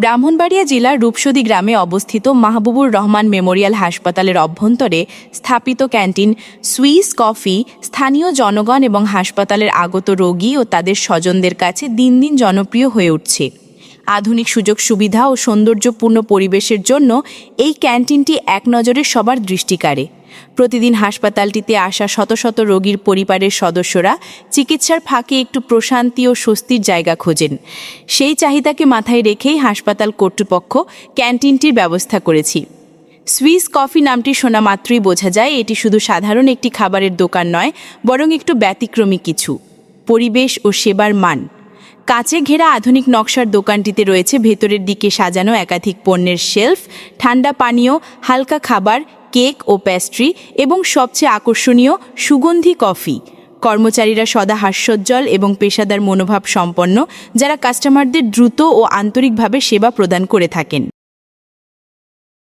ব্রাহ্মণবাড়িয়া জেলার রূপসদী গ্রামে অবস্থিত মাহবুবুর রহমান মেমোরিয়াল হাসপাতালের অভ্যন্তরে স্থাপিত ক্যান্টিন, সুইস কফি, স্থানীয় জনগণ এবং হাসপাতালের আগত রোগী ও তাদের স্বজনদের কাছে দিন দিন জনপ্রিয় হয়ে উঠছে। আধুনিক সুযোগ সুবিধা ও সৌন্দর্যপূর্ণ পরিবেশের জন্য এই ক্যান্টিনটি এক নজরে সবার দৃষ্টি কাড়ে। প্রতিদিন হাসপাতালটিতে আসা শত শত রোগীর পরিবারের সদস্যরা চিকিৎসার ফাঁকে একটু প্রশান্তি ও স্বস্তির জায়গা খোঁজেন। সেই চাহিদাকে মাথায় রেখেই হাসপাতাল কর্তৃপক্ষ ক্যান্টিনটির ব্যবস্থা করেছি। সুইস কফি নামটি শোনা মাত্রই বোঝা যায় এটি শুধু সাধারণ একটি খাবারের দোকান নয়, বরং একটু ব্যতিক্রমী কিছু। পরিবেশ ও সেবার মান। কাঁচে ঘেরা আধুনিক নকশার দোকানটিতে রয়েছে ভেতরের দিকে সাজানো একাধিক পণ্যের শেলফ, ঠান্ডা পানীয়, হালকা খাবার, কেক ও প্যাস্ট্রি এবং সবচেয়ে আকর্ষণীয় সুগন্ধি কফি। কর্মচারীরা সদা হাস্যোজ্জ্বল এবং পেশাদার মনোভাব সম্পন্ন, যারা কাস্টমারদের দ্রুত ও আন্তরিকভাবে সেবা প্রদান করে থাকেন।